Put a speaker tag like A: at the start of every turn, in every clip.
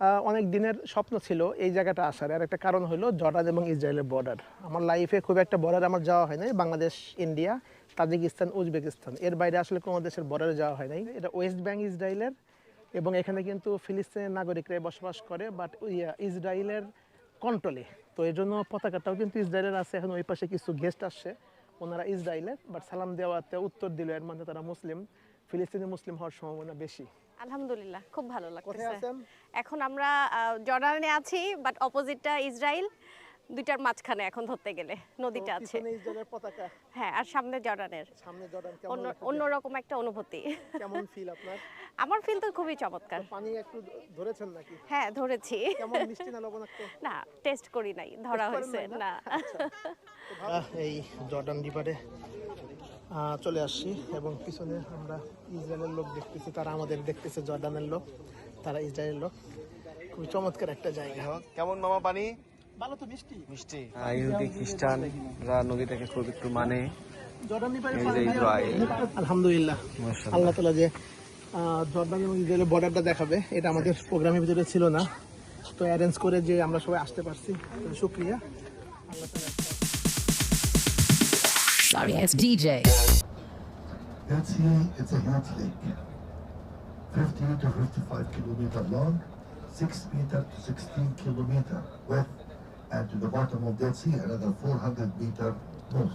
A: অনেক দিনের স্বপ্ন ছিল এই জায়গাটা আসার। আর একটা কারণ হলো জর্ডান এবং ইসরায়েলের বর্ডার আমার লাইফে খুব একটা বর্ডার আমার যাওয়া হয় নাই। বাংলাদেশ ইন্ডিয়া তাজিকিস্তান উজবেকিস্তান এর বাইরে আসলে কোনো দেশের বর্ডারে যাওয়া হয় নাই। এটা ওয়েস্ট ব্যাংক ইসরায়েলের এবং এখানে কিন্তু ফিলিস্তিনের নাগরিকরাই বসবাস করে বাট ইসরায়েলের কন্ট্রোলে তো এই জন্য পতাকাটাও কিন্তু ইসরায়েলের আছে। এখন ওই পাশে কিছু গেস্ট আসছে। ওনারা ইসরায়েলের বাট সালাম দেওয়াতে উত্তর দিল। এর মানে তারা মুসলিম। ফিলিস্তিনি মুসলিম হওয়ার সম্ভাবনা বেশি।
B: আলহামদুলিল্লাহ খুব ভালো
A: লাগছে
B: এখন আমরা জর্ডানে আছি বাট অপোজিটটা ইসরায়েল দুইটার মাঝখানে এখন ধরতে গেলে নদীটা আছে।
A: ইসরায়েলের পতাকা।
B: হ্যাঁ আর সামনে জর্ডানের।
A: সামনে জর্ডান কেমন
B: অন্যরকম একটা অনুভূতি।
A: কেমন ফিল আপনার?
B: আমার ফিল তো খুবই চমৎকার।
A: পানি একটু ধরেছেন নাকি?
B: হ্যাঁ ধরেছি।
A: কেমন মিষ্টি না লবণাক্ত?
B: না টেস্ট করি নাই ধরা হয়েছে
A: না?
B: না।
A: এই জর্ডান রিভারে চলে আসছি এবং পিছনে আমরা ইসরায়েলের লোক দেখতেছি তারা আমাদের দেখতেছে জর্ডানের লোক তারা ইসরায়েলের লোক। খুবই চমৎকার একটা জায়গা।
C: কেমন মামা পানি?
A: ভালো তো মিষ্টি।
C: মিষ্টি।
D: আহ, ইহুদি খ্রিস্টানরা নদীটাকে খুব একটু মানে।
A: আলহামদুলিল্লাহ। আল্লাহ তালা যে আহ, জর্ডান এবং ইসরায়েলের বর্ডারটা দেখাবে এটা আমাদের প্রোগ্রামের ভিতরে ছিল না। তো অ্যারেঞ্জ করে যে আমরা সবাই আসতে পারছি। শুক্রিয়া। আল্লাহ তালা
E: Sorry, it's DJ.
F: That's here, it's a huge lake. 50 to 55 kilometer long, 6 meter to 16 kilometer width, and to the bottom of Dead Sea, another 400 meter more.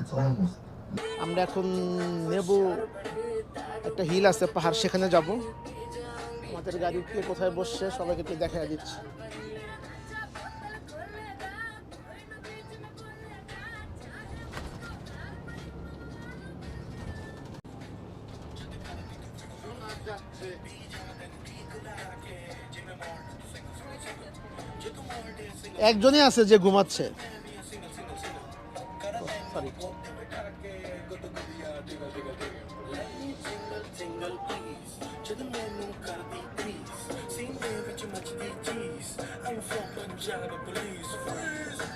F: It's almost
A: আমরা এখন নেব একটা হিল আছে পাহাড় সেখানে যাব আমাদের গাড়িতে কোথায় বসছে সবাইকে একটু দেখা দিচ্ছি একজনই আছে যে ঘুমাচ্ছে।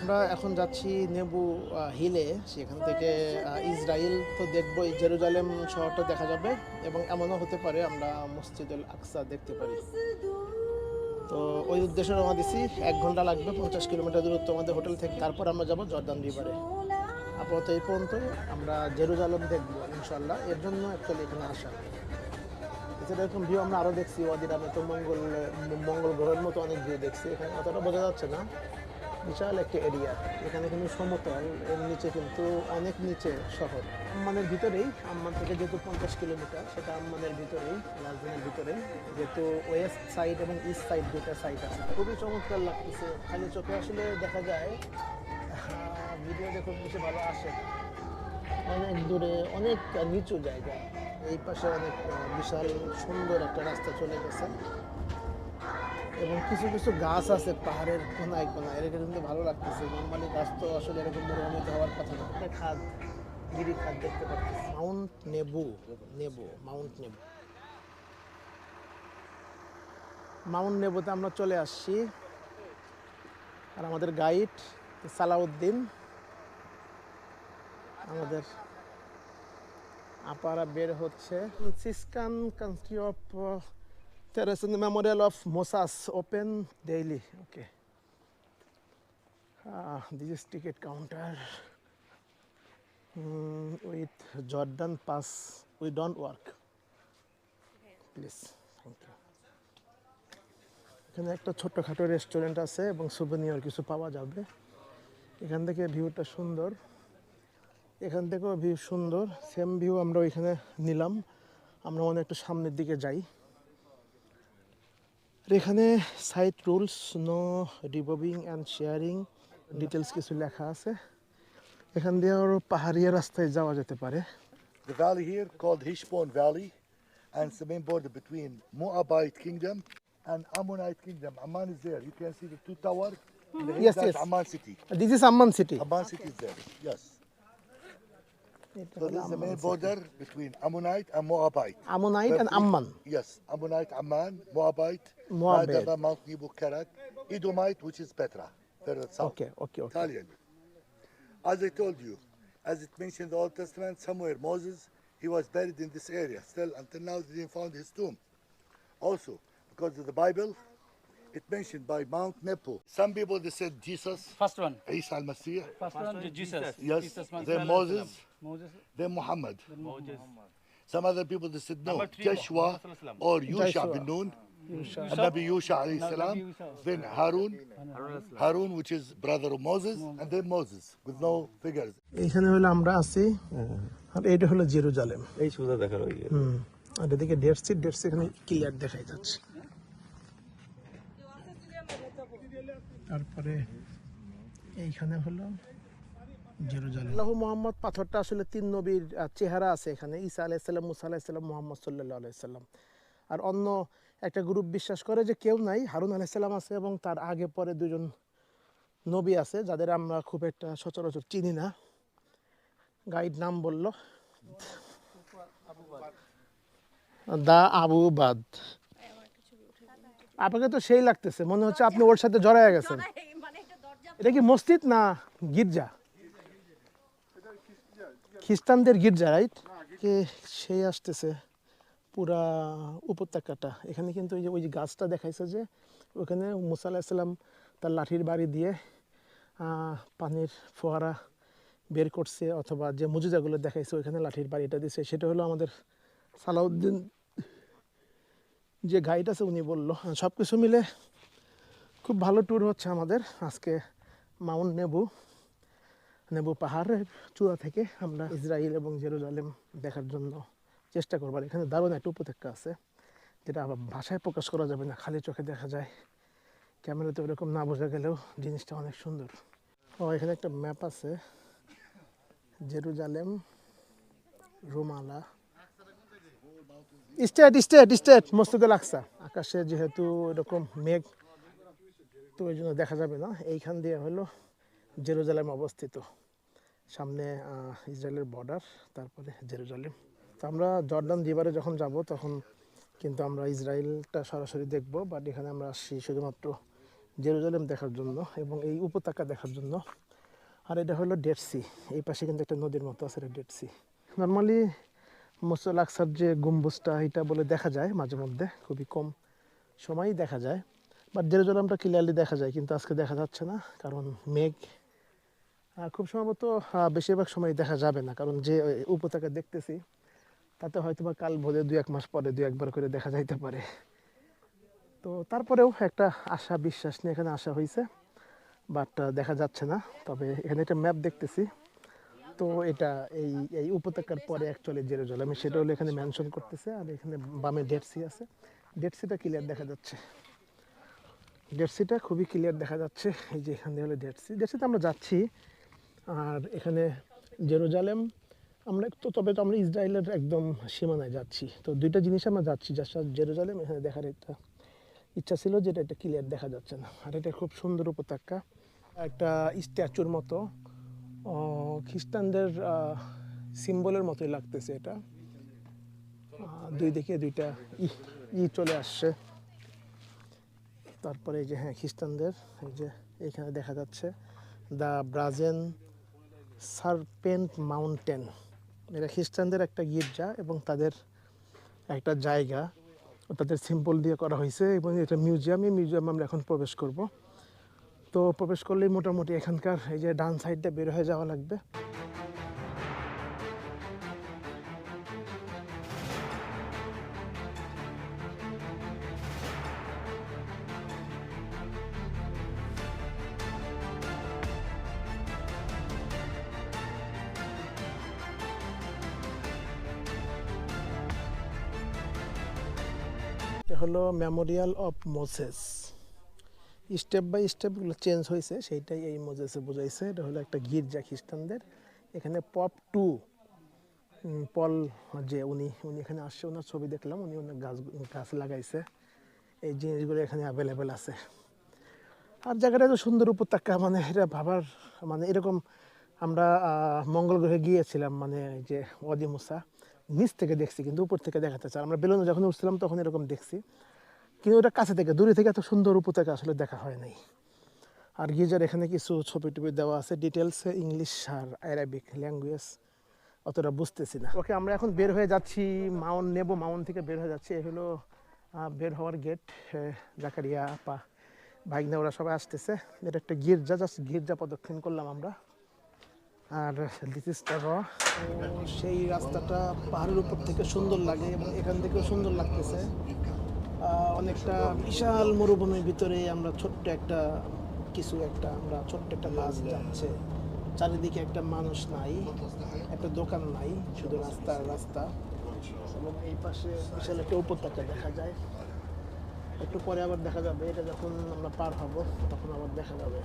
A: আমরা এখন যাচ্ছি নেবু হিলে, সেখান থেকে ইসরায়েল তো দেখব জেরুজালেম শহরটা দেখা যাবে এবং এমনও হতে পারে আমরা মসজিদুল আকসা দেখতে পারি। তো ওই উদ্দেশ্যে রওনা দিছি। এক ঘণ্টা লাগবে, পঞ্চাশ কিলোমিটার দূরত্ব আমাদের হোটেল থেকে। তারপর আমরা যাব জর্দান রিভারে আপাতত এই পর্যন্ত আমরা জেরুজালেম দেখব ইনশাল্লাহ এর জন্য অ্যাকচুয়ালি এখানে আসা। এছাড়া এরকম ভিউ আমরা আরও দেখছি, ওয়াদিরামে তো মঙ্গল মঙ্গল গ্রহের মতো অনেক ভিউ দেখছি। এখানে অতটা বোঝা যাচ্ছে না। বিশাল একটা এরিয়া এখানে কিন্তু সমতল, এর নিচে কিন্তু অনেক নিচে শহর। আম্মানের ভিতরেই, আম্মান থেকে যেহেতু পঞ্চাশ কিলোমিটার, সেটা আম্মানের ভিতরেই, রাজধানীর ভিতরে যেহেতু ওয়েস্ট সাইড এবং ইস্ট সাইড দুটা সাইড আছে। খুবই চমৎকার লাগতেছে। খালি চোখে আসলে দেখা যায় ভিডিও দেখুন বেশি ভালো আসে অনেক দূরে, অনেক নিচু জায়গা। এই পাশে অনেক বিশাল সুন্দর একটা রাস্তা চলে গেছে। এবং কিছু কিছু গাছ আছে পাহাড়ের কোনায় কোনায়। এর কিন্তু ভালো লাগতেছে। নর্মালি গাছ তো আসলে এরকম মরুভূমিতে হওয়ার কথা না। একটা খাদ, গিরি খাদ দেখতে পাচ্ছি Mount Nebo Nebo, Mount Nebo. Mount নেবুতে আমরা চলে আসছি। আর আমাদের গাইড সালাউদ্দিন। আমাদের আপারা বের হচ্ছে। সিসকান country of terrace memorial of Moses open daily okay this is ticket counter with Jordan pass we don't work please thank you এখানে একটা ছোট্টখাটো রেস্টুরেন্ট আছে এবং সুভেনিয়ার কিছু পাওয়া যাবে। এখান থেকে ভিউটা সুন্দর। এখান থেকেও ভিউ সুন্দর। সেম ভিউ আমরা ওইখানে নিলাম। আমরা মনে একটু সামনের দিকে যাই। এখানে সাইট রুলস নো রিভবিং অ্যান্ড শেয়ারিং ডিটেলস কিছু লেখা আছে এখান দিয়ে আরও পাহাড়িয়া রাস্তায় যাওয়া যেতে পারে
F: the valley here called Hishbon Valley, and it's the main border between Moabite Kingdom and Ammonite Kingdom. Amman is there. You can see the two towers.
A: Yes, yes.
F: Amman city.
A: This is Amman city
F: Amman city is there. Yes. So this is the main border between Ammonite and Moabite.
A: Ammonite and Amman.
F: Yes, Ammonite, Amman, Moabite,
A: Moabite.
F: Madaba, Mount Nebo, Karak, Edomite, which is Petra, further south.
A: Okay, okay, okay.
F: Italian. As I told you, as it mentioned in the Old Testament, somewhere Moses, he was buried in this area. Still, until now, they didn't find his tomb. Also, because of the Bible, it mentioned by Mount Nebo. Some people they said Jesus,
C: First one.
F: Isa al-Masih,
C: First one, Jesus.
F: Yes,
C: Jesus
F: then Moses,
C: Moses.
F: then Muhammad.
C: Moses.
F: Some other people they said no,
C: Number three,
F: Joshua
C: Muhammad
F: or Yusha
A: Joshua.
F: bin Nun,
A: Yusha.
F: and Nabi Yusha alayhi
C: Nabi
F: salam,
C: Yusha.
F: then Harun, Harun which is brother of Moses, and then Moses with no figures.
A: এইখানে হলো আমরা আছি আর এইটা হলো Jerusalem
D: এই সোজা দেখার ওই
A: হুম আর এদিকে ডেট সিট ডেট সিট এখানে ক্লিয়ার দেখাই যাচ্ছে তারপরে এইখানে হলো জেরুজালেম। আল্লাহ মোহাম্মদ পাথরটা আসলে তিন নবীর চেহারা আছে এখানে। ঈসা আলাইসাল্লাম মুসা আলাইসাল্লাম মোহাম্মদ সাল্লাহ আলাইসাল্লাম আর অন্য একটা গ্রুপ বিশ্বাস করে যে কেউ নাই হারুন আলাইসাল্লাম আছে এবং তার আগে পরে দুজন নবী আছে যাদের আমরা খুব একটা সচরাচর চিনি না। গাইড নাম বলল দা আবু বাদ। আপনাকে তো সেই লাগতেছে। মনে হচ্ছে আপনি ওর সাথে জড়ায় গেছেন।
B: মানে এটা
A: কি মসজিদ না গির্জা? খ্রিস্টানদের গির্জা রাইট কে সেই আসতেছে পুরা উপত্যকাটা। এখানে কিন্তু ওই যে ওই যে গাছটা দেখাইছে যে ওখানে মুসা আলাহিসাল্লাম তার লাঠির বাড়ি দিয়ে পানির ফোয়ারা বের করছে অথবা যে মুজিজাগুলো দেখাইছে ওইখানে লাঠির বাড়িটা দিছে। সেটা হলো আমাদের সালাউদ্দিন যে গাইড আছে উনি বলল। সব কিছু মিলে খুব ভালো ট্যুর হচ্ছে আমাদের। আজকে মাউন্ট নেবু নেবু পাহাড়ের চূড়া থেকে আমরা ইসরায়েল এবং জেরুজালেম দেখার জন্য চেষ্টা করব। এখানে দারুণ একটা উপত্যকা আছে, যেটা আবার ভাষায় প্রকাশ করা যাবে না, খালি চোখে দেখা যায়। ক্যামেরাতে ওরকম না বোঝা গেলেও জিনিসটা অনেক সুন্দর। ও, এখানে একটা ম্যাপ আছে। Jerusalem, Ramallah state state state মসজিদুল আকসা আকাশে যেহেতু এরকম মেঘ, তো ওই জন্য দেখা যাবে না। এইখান দিয়ে হলো জেরুজালেম অবস্থিত। সামনে ইসরায়েলের বর্ডার তারপরে জেরুজালেম। তো আমরা জর্ডান রিভারে যখন যাব, তখন কিন্তু আমরা ইসরায়েলটা সরাসরি দেখব। বাট এখানে আমরা আসছি শুধুমাত্র জেরুজালেম দেখার জন্য এবং এই উপত্যকা দেখার জন্য। আর এটা হলো ডেড সি এই পাশে কিন্তু একটা নদীর মতো আছে ডেড সি নর্মালি মোসল আকসার যে গম্বুজটা, এটা বলে দেখা যায় মাঝে মধ্যে, খুবই কম সময়ই দেখা যায়। বাট জেরুজালামটা ক্লিয়ারলি দেখা যায়, কিন্তু আজকে দেখা যাচ্ছে না, কারণ মেঘ খুব সম্ভবত বেশিরভাগ সময় দেখা যাবে না, কারণ যে উপত্যকা দেখতেছি, তাতে হয়তো বা কাল ভোরে দু এক মাস পরে দু একবার করে দেখা যাইতে পারে। তো তারপরেও একটা আশা, বিশ্বাস নিয়ে এখানে আসা হয়েছে বাট দেখা যাচ্ছে না। তবে এখানে একটা ম্যাপ দেখতেছি। তো এটা এই এই উপত্যকার পরে অ্যাকচুয়ালি জেরুজালেম সেটা হলো এখানে মেনশন করতেছে, আর এখানে বামে ডেড সি আছে। ডেড সিটা ক্লিয়ার দেখা যাচ্ছে। ডেড সিটা খুবই ক্লিয়ার দেখা যাচ্ছে। এই যে এখানে হলো ডেড সি ডেড সিতে আমরা যাচ্ছি, আর এখানে জেরুজালেম, আমরা তো, তবে তো আমরা ইসরায়েলের একদম সীমানায় যাচ্ছি। তো দুইটা জিনিস আমরা যাচ্ছি যার সাথে জেরুজালেম, এখানে দেখার একটা ইচ্ছা ছিল যেটা এটা ক্লিয়ার দেখা যাচ্ছে না। আর এটা খুব সুন্দর উপত্যকা। একটা স্ট্যাচুর মতো। খ্রিস্টানদের সিম্বলের মতোই লাগতেছে এটা। দুই দিকে দুইটা ই ই চলে আসছে। তারপরে এই যে হ্যাঁ খ্রিস্টানদের, এই যে, এখানে দেখা যাচ্ছে। The brazen serpent mountain. এটা খ্রিস্টানদের একটা গির্জা এবং তাদের একটা জায়গা। তাদের সিম্বল দিয়ে করা হয়েছে এবং এটা মিউজিয়ামে মিউজিয়ামে আমরা এখন প্রবেশ করব। তো প্রবেশ করলেই মোটামুটি এখানকার এই যে ডান সাইডটা বের হয়ে যাওয়া লাগবে। হলো memorial of Moses step by স্টেপগুলো চেঞ্জ হয়েছে, সেইটাই এই মোজেসে বোঝাইছে। এটা হলো একটা গির্জা খ্রিস্টানদের। এখানে পপ টু পল যে উনি উনি এখানে আসছে, ওনার ছবি দেখলাম, উনি অনেক গাছ গাছ লাগাইছে। এই জিনিসগুলো এখানে অ্যাভেলেবেল আছে। আর জায়গাটা তো সুন্দর উপত্যকা মানে এটা ভাবার মানে এরকম আমরা মঙ্গল গ্রহে গিয়েছিলাম মানে যে অদিমুসা নিচ থেকে দেখছি, কিন্তু উপর থেকে দেখাতে চাই আমরা বেলুনে যখন উঠছিলাম, তখন এরকম দেখছি। কিন্তু ওটা কাছে থেকে, দূরে থেকে এত সুন্দর উপত্যকা আসলে দেখা হয় নাই। আর গিজার এখানে কিছু ছবি টবি দেওয়া আছে ডিটেলসে ইংলিশ আর অ্যারাবিক ল্যাঙ্গুয়েজ অতটা বুঝতেছি না। ওকে আমরা এখন বের হয়ে যাচ্ছি মাউন্ট নেব মাউন্ট থেকে বের হয়ে যাচ্ছি এ হলো বের হওয়ার গেট জাকারিয়া আপা ভাইগনা ওরা সবাই আসতেছে। এটা একটা গির্জা জাস্ট গির্জা প্রদক্ষিণ করলাম আমরা। আর সেই রাস্তাটা পাহাড়ের উপর থেকে সুন্দর লাগে এবং এখান থেকেও সুন্দর লাগতেছে। অনেকটা বিশাল মরুভূমির ভিতরে আমরা ছোট্ট একটা কিছু একটা আমরা ছোট্ট একটা বাস যাচ্ছে। চারিদিকে একটা মানুষ নাই একটা দোকান নাই শুধু রাস্তা রাস্তা। এবং এই পাশে বিশাল একটা উপত্যকা দেখা যায়। একটু পরে আবার দেখা যাবে এটা যখন আমরা পার হব তখন আবার দেখা যাবে।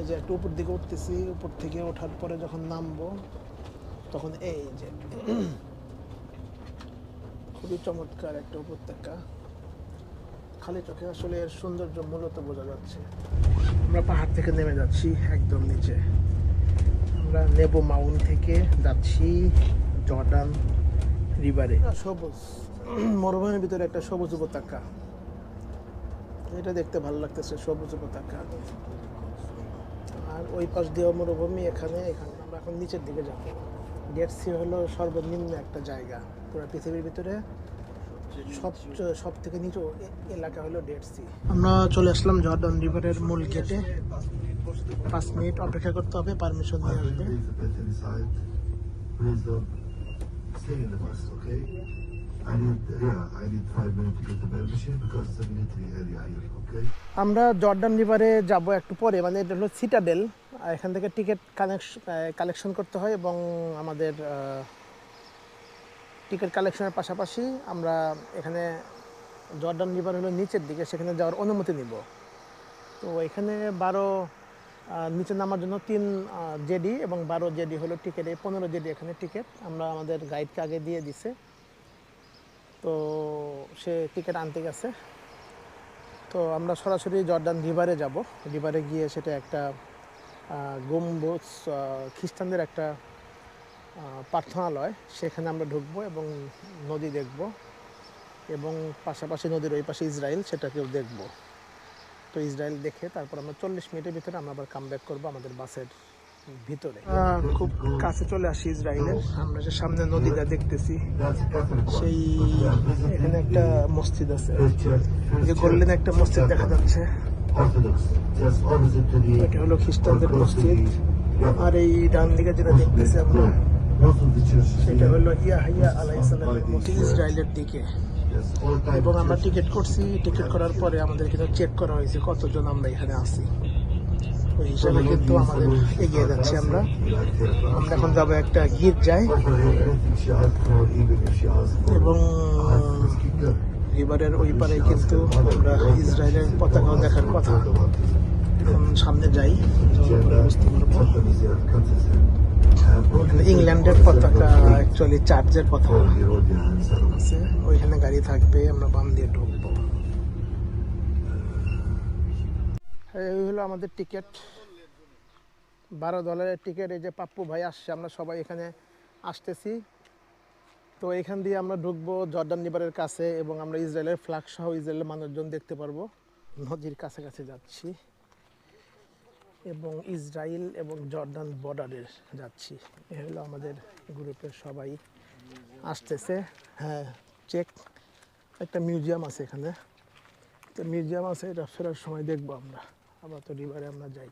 A: এই যে একটু উপর দিকে উঠতেছি উপর থেকে ওঠার পরে যখন নামবো তখন এই যে খুবই চমৎকার একটা উপত্যকা। খালি চোখে আসলে এর সৌন্দর্য মূলত বোঝা যাচ্ছে। আমরা পাহাড় থেকে নেমে যাচ্ছি একদম নিচে। আমরা নেব মাউন্ট থেকে যাচ্ছি জর্ডান রিভারে। সবুজ। মরুভূমির ভিতরে একটা সবুজ উপত্যকা। এটা দেখতে ভালো লাগতেছে, সবুজ উপত্যকা। আর ওই পাশ দিয়েও মরুভূমি, এখানে এখানে। আমরা এখন নিচের দিকে যাব। ডেড সি হলো সর্বনিম্ন একটা জায়গা পুরো পৃথিবীর ভিতরে। সব সব থেকে নিচু এলাকা হলো ডেড আমরা চলে আসলাম জর্ডান রিভারের মূল গেটে। পাঁচ মিনিট অপেক্ষা করতে হবে, পারমিশন নিয়ে আসবে? আমরা জর্ডান রিভারে যাব একটু পরে মানে এটা হলো সিটাডেল এখান থেকে টিকিট কানেকশন কালেকশন করতে হয় এবং আমাদের টিকিট কালেকশনের পাশাপাশি আমরা এখানে জর্ডান রিভার হলো নিচের দিকে, সেখানে যাওয়ার অনুমতি নিব। তো এখানে বারো নিচে নামার জন্য তিন জেডি এবং বারো জেডি হলো টিকিট, এই পনেরো জেডি এখানে টিকিট। আমরা আমাদের গাইডকে আগে দিয়ে দিছে। তো সে টিকিট আনতে গেছে। তো আমরা সরাসরি জর্ডান রিভারে যাব। রিভারে গিয়ে সেটা একটা গম্বুজ খ্রিস্টানদের একটা প্রার্থনালয়, সেখানে আমরা ঢুকবো এবং নদী দেখব এবং পাশাপাশি নদীর ওই পাশে ইসরায়েল সেটাকেও দেখব তো ইসরায়েল দেখে তারপর আমরা চল্লিশ মিনিটের ভিতরে আমরা আবার কাম ব্যাক করব আমাদের বাসের ভিতরে খুব কাছে চলে আসি ইসরায়েলের আমরা যে সামনে নদীটা দেখতেছি. সেই এখানে একটা মসজিদ আছে যে গোল্ডেন একটা মসজিদ দেখা যাচ্ছে. এটা হলো খ্রিস্টানদের মসজিদ আর এই ডান দিকে যেটা দেখতেছি আমরা সেটা হলো ইয়াহিয়া আলাইসালামের মসজিদ ইসরায়েলের দিকে। এবং আমরা টিকিট করছি টিকিট করার পরে আমাদের কিন্তু চেক করা হয়েছে কতজন আমরা এখানে আছি। ওই হিসাবে কিন্তু আমাদের এগিয়ে যাচ্ছি আমরা। আমরা এখন যাব একটা গির্জায়। এবং রিভারের ওই পারে কিন্তু আমরা ইসরায়েলের পতাকাও দেখার কথা। এখন সামনে যাই বুঝতে পারব। ইংল্যান্ডের পতাকা অ্যাকচুয়ালি চার্চের পতাকা আছে। ওইখানে গাড়ি থাকবে, আমরা বাম দিয়ে ঢুকবো। এই হলো আমাদের টিকিট বারো ডলারের টিকিট এই যে পাপ্পু ভাই আসছে, আমরা সবাই এখানে আসতেছি। তো এখান দিয়ে আমরা ঢুকবো জর্ডান নিবারের কাছে এবং আমরা ইসরায়েলের ফ্ল্যাগ সহ ইসরায়েলের মানুষজন দেখতে পারব। নদীর কাছাকাছি যাচ্ছি। এবং ইসরায়েল এবং জর্ডান বর্ডারের যাচ্ছি। এ হলো আমাদের গ্রুপের সবাই আসতেছে। হ্যাঁ চেক একটা মিউজিয়াম আছে এখানে। তো মিউজিয়াম আছে, এটা ফেরার সময় দেখব আমরা। আবার তো রিভারে আমরা যাই।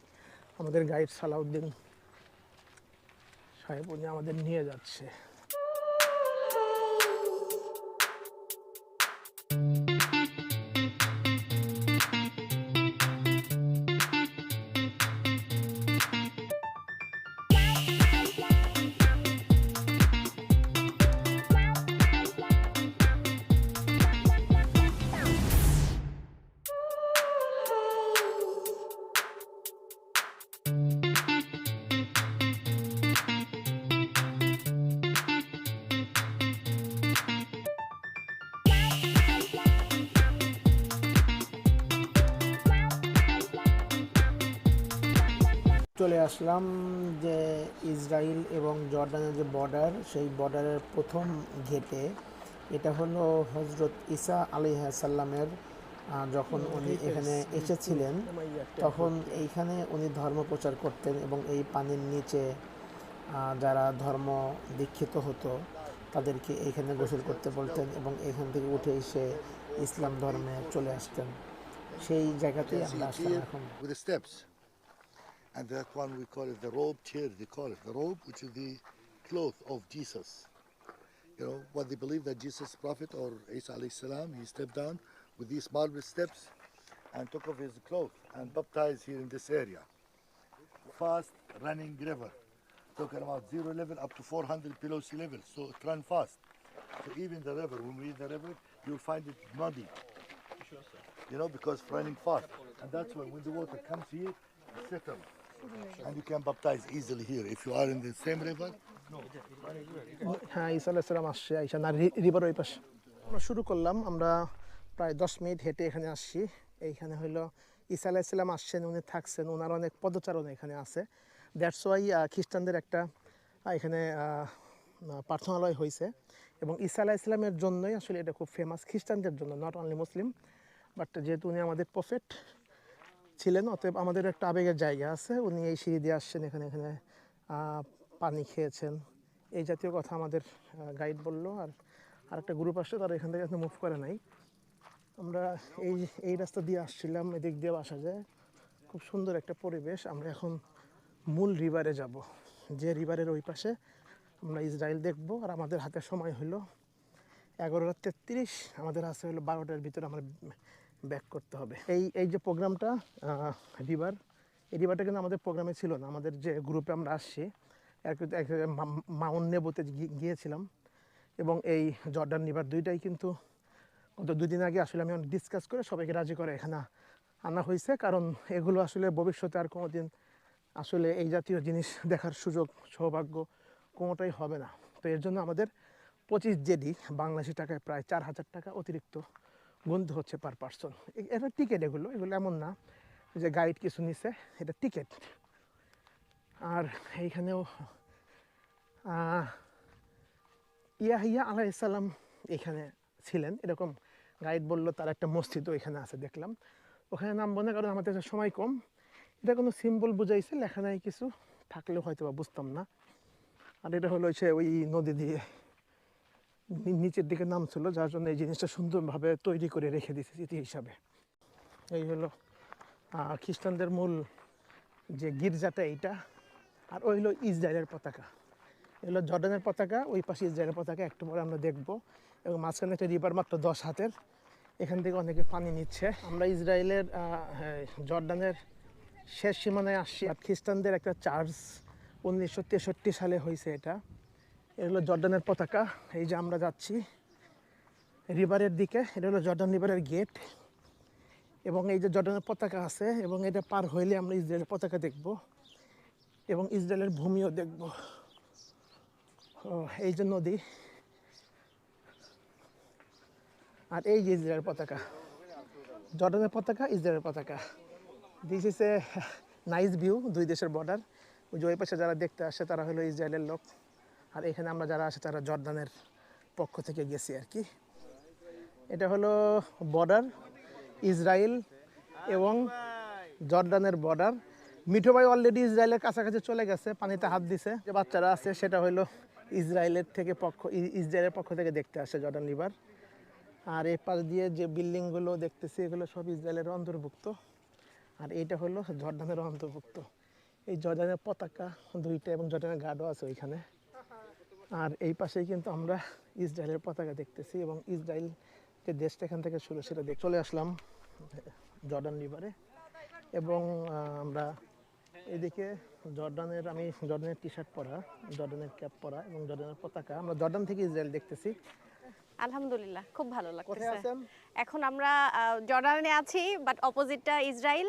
A: আমাদের গাইড সালাউদ্দিন সাহেব, উনি আমাদের নিয়ে যাচ্ছে। চলে আসলাম যে ইসরায়েল এবং জর্ডানের যে বর্ডার সেই বর্ডারের প্রথম গেটে। এটা হলো হজরত ঈসা আলিহাসাল্লামের যখন উনি এখানে এসেছিলেন তখন এইখানে উনি ধর্ম প্রচার করতেন এবং এই পানির নিচে যারা ধর্ম দীক্ষিত হতো তাদেরকে এইখানে গোসল করতে বলতেন এবং এখান থেকে উঠে এসে ইসলাম ধর্মে চলে আসতেন। সেই জায়গাতেই আমরা আসলাম এখন.
F: And that one we call it the robe chair, they call it the robe, which is the cloth of Jesus. You know, what they believe that Jesus, prophet or Isa alayhi salam, he stepped down with these marble steps and took off his cloth and baptized here in this area. Fast running river. Talking about zero level up to 400 below sea level, so it run fast. So even the river, when we in the river, you'll find it muddy you know, because running fast. And that's why when the water comes here, it settles. And you can baptize easily here. If you are in the same river,
A: হ্যাঁ ঈসা আলাইসালাম আসছে ঈশা না river ওই পাশে। আমরা শুরু করলাম আমরা প্রায় দশ মিনিট হেঁটে এখানে আসছি। এইখানে হইল ঈসা আলাইসাল্লাম আসছেন উনি থাকছেন ওনার অনেক পদচারণ এখানে আছে। দ্যাটস ওয়াই খ্রিস্টানদের একটা এখানে প্রার্থনালয় হয়েছে এবং ঈসা আলাইসাল্লামের জন্যই আসলে এটা খুব ফেমাস খ্রিস্টানদের জন্য নট অনলি মুসলিম বাট যেহেতু উনি আমাদের প্রফেট ছিলেন, অতএব আমাদের একটা আবেগের জায়গা আছে। উনি এই সিঁড়ি দিয়ে আসছেন, এখানে এখানে পানি খেয়েছেন। এই জাতীয় কথা আমাদের গাইড বলল। আর আরেকটা গ্রুপ আসছে, তারা এখান থেকে মুভ করে নাই। আমরা এই এই রাস্তা দিয়ে আসছিলাম, এদিক দিয়ে আসা যায়। খুব সুন্দর একটা পরিবেশ। আমরা এখন মূল রিভারে যাব। যে রিভারের ওই পাশে আমরা ইসরায়েল দেখব। আর আমাদের হাতে সময় হলো এগারোটা তেত্রিশ। আমাদের আছে হলো বারোটার ভিতরে। আমার ব্যাক করতে হবে। এই এই যে প্রোগ্রামটা রিভার এই রিভারটা কিন্তু আমাদের প্রোগ্রামে ছিল না। আমাদের যে গ্রুপে আমরা আসছি, এক- মাউন্ট নেবোতে গিয়েছিলাম। এবং এই জর্ডান রিভার দুইটাই কিন্তু গত দুদিন আগে আসলে আমি ডিসকাস করে সবাইকে রাজি করে এখানে আনা হয়েছে। কারণ এগুলো আসলে ভবিষ্যতে আর কোনো দিন আসলে এই জাতীয় জিনিস দেখার সুযোগ, সৌভাগ্য কোনোটাই হবে না। তো এর জন্য আমাদের পঁচিশ জেডি বাংলাদেশি টাকায় প্রায় চার হাজার টাকা অতিরিক্ত গুনতে হচ্ছে পার পার্সন এটা টিকিট এগুলো এগুলো এমন না যে গাইড কিছু নিছে এটা টিকিট আর এইখানেও আহ, ইয়াহিয়া আলাইসাল্লাম এখানে ছিলেন। এরকম গাইড বলল তার একটা মসজিদও এখানে আছে দেখলাম। ওখানে নামবো না কারণ আমাদের সময় কম। এটা কোনো সিম্বল বুঝাইছে লেখা নাই কিছু থাকলেও হয়তো বা বুঝতাম না। আর এটা হলো সে ওই নদী দিয়ে নিচের দিকে নামছিল যার জন্য এই জিনিসটা সুন্দরভাবে তৈরি করে রেখে দিয়েছে স্মৃতি হিসাবে। এই হলো খ্রিস্টানদের মূল যে গির্জাটা এইটা আর ওই হলো ইসরায়েলের পতাকা। এগুলো জর্ডানের পতাকা ওই পাশে ইসরায়েলের পতাকা একটু পরে আমরা দেখব। এবং মাঝখানে একটা রিভার মাত্র দশ হাতের এখান থেকে অনেকে পানি নিচ্ছে। আমরা ইসরায়েলের হ্যাঁ, জর্ডানের শেষ সীমানায় আসছি। খ্রিস্টানদের একটা চার্চ উনিশশো তেষট্টি সালে হয়েছে এটা। এটা হলো জর্ডানের পতাকা। এই যে আমরা যাচ্ছি রিভারের দিকে, এটা হলো জর্ডান রিভারের গেট। এবং এই যে জর্ডানের পতাকা আছে, এবং এটা পার হইলে আমরা ইসরায়েলের পতাকা দেখব, এবং ইসরায়েলের ভূমিও দেখব। এই যে নদী। আর এই যে ইসরায়েলের পতাকা। জর্ডানের পতাকা, ইসরায়েলের পতাকা। This is a nice view দুই দেশের বর্ডার ওই যে ওই পাশে যারা দেখতে আসে, তারা হলো ইসরায়েলের লোক। আর এখানে আমরা যারা আসে তারা জর্ডানের পক্ষ থেকে গেছি আর কি। এটা হলো বর্ডার ইসরায়েল এবং জর্ডানের বর্ডার মিঠু ভাই অলরেডি ইসরায়েলের কাছাকাছি চলে গেছে, পানিতে হাত দিছে। যে বাচ্চারা আছে, সেটা হলো ইসরায়েলের থেকে পক্ষ ইসরায়েলের পক্ষ থেকে দেখতে আসে জর্ডান রিভার আর এই পাশ দিয়ে যে বিল্ডিংগুলো দেখতেছি, এগুলো সব ইসরায়েলের অন্তর্ভুক্ত। আর এইটা হলো জর্ডানের অন্তর্ভুক্ত। এই জর্ডানের পতাকা দুইটা এবং জর্ডানের গার্ডও আছে ওইখানে। আর এই পাশেই কিন্তু আমরা ইসরায়েলের পতাকা দেখতেছি এবং ইসরায়েল যে দেশটা এখান থেকে শুরু সেটা দেখ চলে আসলাম জর্ডান রিভারে। এবং আমরা এদিকে জর্ডানের আমি জর্ডানের টি শার্ট পরা জর্ডানের ক্যাপ পরা এবং জর্ডানের পতাকা। আমরা জর্ডান থেকে ইসরায়েল দেখতেছি।
B: আলহামদুলিল্লাহ খুব ভালো
A: আছেন?
B: এখন আমরা জর্ডানে আছি বাট অপোজিটটা ইসরায়েল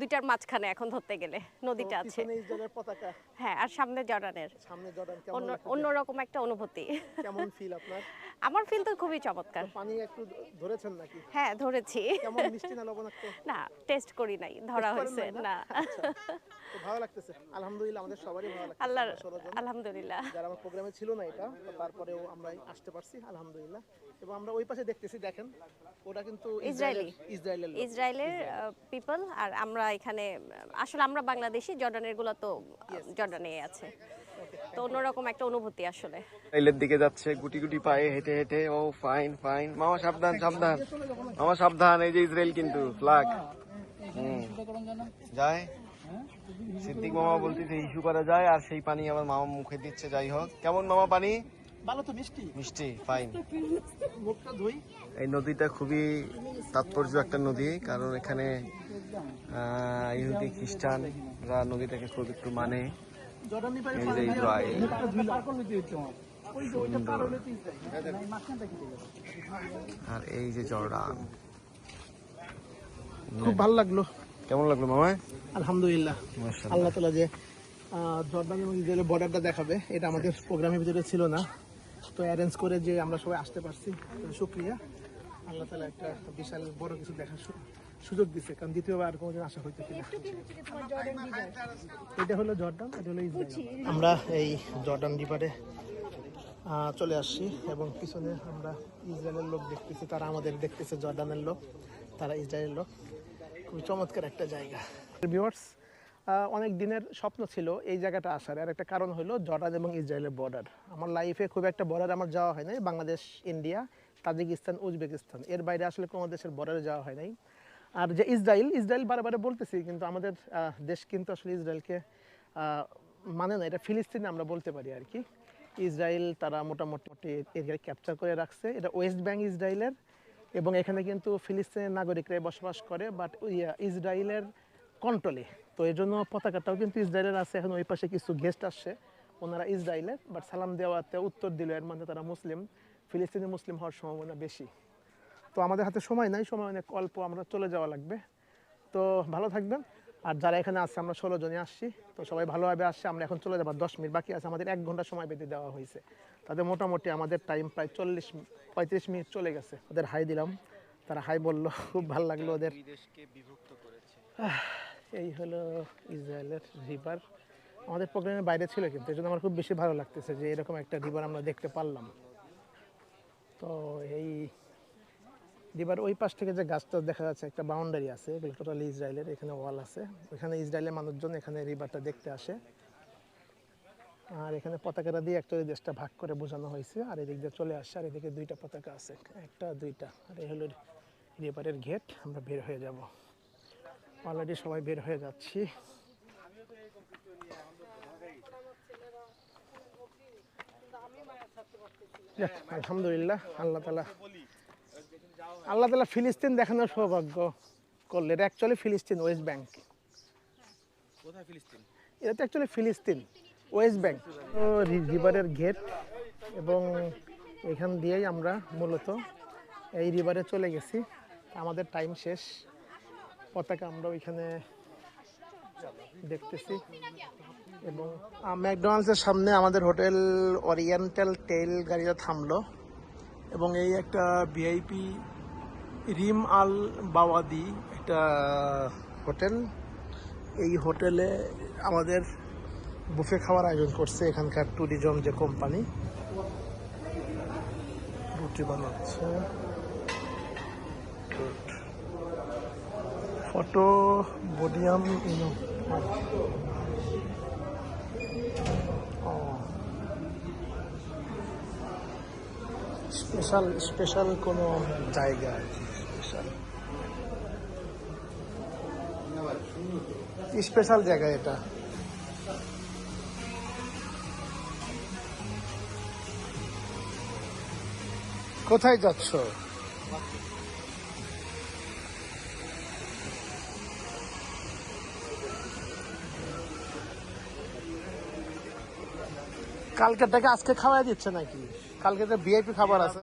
B: দুইটার মাঝখানে এখন ধরতে গেলে নদীটা আছে।
A: ইসরায়েলের পতাকা।
B: হ্যাঁ আর সামনে জর্ডানের।
A: সামনে জর্ডান কেমন
B: অন্য? অন্যরকম একটা অনুভূতি।
A: কেমন ফিল আপনার?
B: আমার ফিল তো খুবই চমৎকার।
A: পানি একটু ধরেছেন নাকি?
B: হ্যাঁ ধরেছি।
A: কেমন মিষ্টি না লবণাক্ত?
B: না টেস্ট করি নাই ধরা হয়েছে না?
A: আচ্ছা। ভালো লাগতেছে। আলহামদুলিল্লাহ আমাদের সবারই ভালো লাগতেছে
B: আল্লাহর। আলহামদুলিল্লাহ।
A: যারা আমার প্রোগ্রামে ছিল না এটা তারপরেও আমরা আসতে পারছি আলহামদুলিল্লাহ। এবং আমরা ওই পাশে দেখতেছি দেখেন ওটা কিন্তু
B: ইসরায়েলি।
A: ইসরায়েলের- ইসরায়েলের
B: পিপল আর আমরা এখানে আসলে আমরা বাংলাদেশি জর্ডানেরগুলো তো জর্ডানে আছে। তো অন্যরকম একটা অনুভূতি আসলে।
D: ইসরায়েলের দিকে যাচ্ছে গুটি গুটি পায়ে হেঁটে হেঁটে ও ফাইন ফাইন মামা সাবধান সাবধান। মামা সাবধান এই যে ইসরায়েল কিন্তু ফ্লাগ যায়। সিদ্দিক মামা বলতেছে ইস্যু করা যায় আর সেই পানি আমার মামা মুখে দিচ্ছে যাই হোক। কেমন মামা পানি?
A: ভালো তো মিষ্টি।
D: মিষ্টি ফাইন এই নদীটা খুবই তাৎপর্য একটা নদী কারণ এখানে ইহুদি খ্রিস্টানরা নদীটাকে খুব একটু মানে।
A: জর্ডানি
D: আর এই যে জর্ডান।
A: খুব ভালো লাগল।
D: কেমন লাগল মামা?
A: আলহামদুলিল্লাহ। আল্লাহ তালা যে আহ, এবং ইসরায়েলের বর্ডারটা দেখাবে এটা আমাদের প্রোগ্রামের ভিতরে ছিল না। তো অ্যারেঞ্জ করে যে আমরা সবাই আসতে পারছি। তো শুক্রিয়া। আল্লাহ তালা একটা বিশাল বড় কিছু দেখার সুযোগ দিচ্ছে কারণ দ্বিতীয়বার আর কোনোদিন আসা হইতে কিনা এটা হলো জর্ডান এটা হলো ইসরায়েল আমরা এই জর্ডান রিভারে চলে আসছি এবং পিছনে আমরা ইসরায়েলের লোক দেখতেছি তারা আমাদের দেখতেছে জর্ডানের লোক তারা ইসরায়েলের লোক। খুবই চমৎকার একটা জায়গা। ভিউয়ার্স অনেক দিনের স্বপ্ন ছিল এই জায়গাটা আসার আর একটা কারণ হলো জর্ডান এবং ইসরায়েলের বর্ডার আমার লাইফে খুব একটা বর্ডার আমার যাওয়া হয় নাই বাংলাদেশ ইন্ডিয়া তাজিকিস্তান উজবেকিস্তান এর বাইরে আসলে কোনো দেশের বর্ডারে যাওয়া হয় নাই। আর যে ইসরায়েল ইসরায়েল বারে বলতেছি, কিন্তু আমাদের দেশ কিন্তু আসলে ইসরায়েলকে মানে না, এটা ফিলিস্তিনে আমরা বলতে পারি আর কি। ইসরায়েল তারা মোটামুটি এরিয়া ক্যাপচার করে রাখছে। এটা ওয়েস্ট ব্যাংক ইসরায়েলের এবং এখানে কিন্তু ফিলিস্তিনের নাগরিকরাই বসবাস করে বাট ইসরায়েলের কন্ট্রোলে তো এই জন্য পতাকাটাও কিন্তু ইসরায়েলের আছে। এখন ওই পাশে কিছু গেস্ট আসছে, ওনারা ইসরায়েলের বাট সালাম দেওয়াতে উত্তর দিল। এর মধ্যে তারা মুসলিম, ফিলিস্তিনি মুসলিম হওয়ার সম্ভাবনা বেশি। তো আমাদের হাতে সময় নাই সময় অনেক অল্প আমরা চলে যাওয়া লাগবে। তো ভালো থাকবেন। আর যারা এখানে আসছে আমরা ষোলো জনে আসছি। তো সবাই ভালোভাবে আসছে আমরা এখন চলে যাবার দশ মিনিট বাকি আছে আমাদের এক ঘণ্টা সময় বেঁধে দেওয়া হয়েছে। তাদের মোটামুটি আমাদের টাইম প্রায় চল্লিশ পঁয়ত্রিশ মিনিট চলে গেছে। ওদের হাই দিলাম। তারা হাই বলল খুব ভালো লাগল ওদের। এই হলো ইসরায়েলের রিভার আমাদের প্রোগ্রামের বাইরে ছিল কিন্তু এই জন্য আমার খুব বেশি ভালো লাগতেছে যে এরকম একটা রিভার আমরা দেখতে পারলাম। তো এই রিভার ওই পাশ থেকে যে গাছটা দেখা যাচ্ছে, একটা বাউন্ডারি আছে, এগুলো টোটালি ইসরায়েলের, এখানে ওয়াল আছে। ওইখানে ইসরায়েলের মানুষজন এখানে রিভারটা দেখতে আসে। আর এখানে পতাকাটা দিয়ে একটা দেশটা ভাগ করে বোঝানো হয়েছে, আর এদিক দিয়ে চলে আসছে আর এদিকে দুইটা পতাকা আছে, একটা, দুইটা। আর এই হলো রিভারের গেট আমরা বের হয়ে যাব। অলরেডি সবাই বের হয়ে যাচ্ছি। আলহামদুলিল্লাহ, আল্লাহ তালা আল্লাহ তালা ফিলিস্তিন দেখানোর সৌভাগ্য করলে। এটা অ্যাকচুয়ালি ফিলিস্তিন ওয়েস্ট ব্যাংক এটা তো অ্যাকচুয়ালি ফিলিস্তিন ওয়েস্ট ব্যাংক তো রিভারের গেট এবং এখান দিয়েই আমরা মূলত এই রিভারে চলে গেছি। আমাদের টাইম শেষ। পতাকা আমরা ওইখানে দেখতেছি। এবং ম্যাকডোনাল্ডসের সামনে আমাদের হোটেল ওরিয়েন্টাল টেল গাড়িটা থামলো। এবং এই একটা ভিআইপি রিম আল বাওয়াদি একটা হোটেল। এই হোটেলে আমাদের বুফে খাওয়ার আয়োজন করছে এখানকার ট্যুরিজম যে কোম্পানি। রুটি বানাচ্ছে। ফটো, বোডিয়াম ইনো স্পেশাল স্পেশাল কোনো জায়গা স্পেশাল। জায়গা এটা? কোথায় যাচ্ছ? কালকেরটাকে আজকে খাওয়াই দিচ্ছে নাকি? কালকে তো ভিআইপি খাবার আছে।